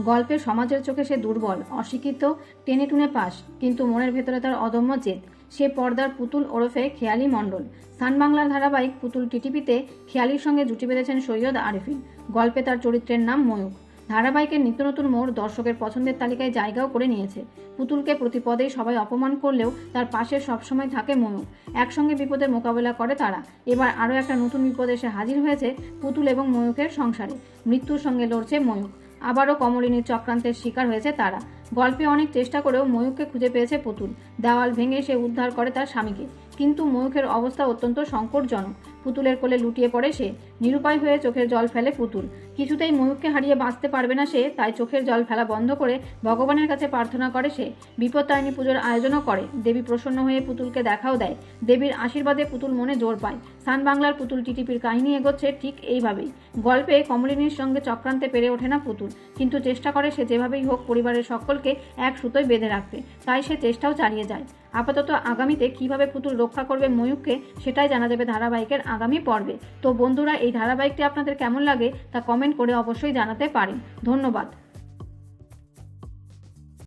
গল্পে সমাজের চোখে সে দুর্বল, অশিক্ষিত, টেনে টুনে পাস কিন্তু মনের ভেতরে তার অদম্য জেদ। সে পর্দার পুতুল ওরফে খেয়ালি মণ্ডল। সান বাংলার ধারাবাহিক পুতুল টিটিপিতে খেয়ালির সঙ্গে জুটি বেঁধেছেন সৈয়দ আরিফিন। গল্পে তার চরিত্রের নাম ময়ূক ধারাবাহিকের নিত্য নতুন মোড় দর্শকের পছন্দের তালিকায় জায়গাও করে নিয়েছে। পুতুলকে প্রতিপদেই সবাই অপমান করলেও তার পাশে সবসময় থাকে ময়ূক একসঙ্গে বিপদের মোকাবেলা করে তারা। এবার আরও একটা নতুন বিপদ এসে হাজির হয়েছে পুতুল এবং ময়ূকের সংসারে। মৃত্যুর সঙ্গে লড়ছে ময়ূক আবারও কমলিনীর চক্রান্তের শিকার হয়েছে তারা। গল্পে অনেক চেষ্টা করেও ময়ূককে খুঁজে পেয়েছে পুতুল। দেওয়াল ভেঙে সে উদ্ধার করে তার স্বামীকে। কিন্তু ময়ূখের অবস্থা অত্যন্ত সংকটজনক। পুতুলের কোলে লুটিয়ে পড়ে সে। নিরুপায় হয়ে চোখের জল ফেলে পুতুল। কিছুতেই ময়ূখকে হারিয়ে বাঁচতে পারবে না সে, তাই চোখের জল ফেলা বন্ধ করে ভগবানের কাছে প্রার্থনা করে সে। বিপত্তারিণী পুজোর আয়োজনও করে। দেবী প্রসন্ন হয়ে পুতুলকে দেখাও দেয়। দেবীর আশীর্বাদে পুতুল মনে জোর পায়। সান বাংলার পুতুল টিটিপির কাহিনী এগোচ্ছে ঠিক এইভাবেই। গল্পে কমলিনীর সঙ্গে চক্রান্তে পেরে ওঠে না পুতুল। কিন্তু চেষ্টা করে সে যেভাবেই হোক পরিবারের সকলকে এক সুতোয় বেঁধে রাখতে। তাই সে চেষ্টাও চালিয়ে যায়। আপাতত আগামীতে কীভাবে পুতুল রক্ষা করবে ময়ূককে, সেটাই জানা যাবে ধারাবাহিকের আগামী পর্বে। তো বন্ধুরা, এই ধারাবাহিকটি আপনাদের কেমন লাগে তা কমেন্ট করে অবশ্যই জানাতে পারেন। ধন্যবাদ।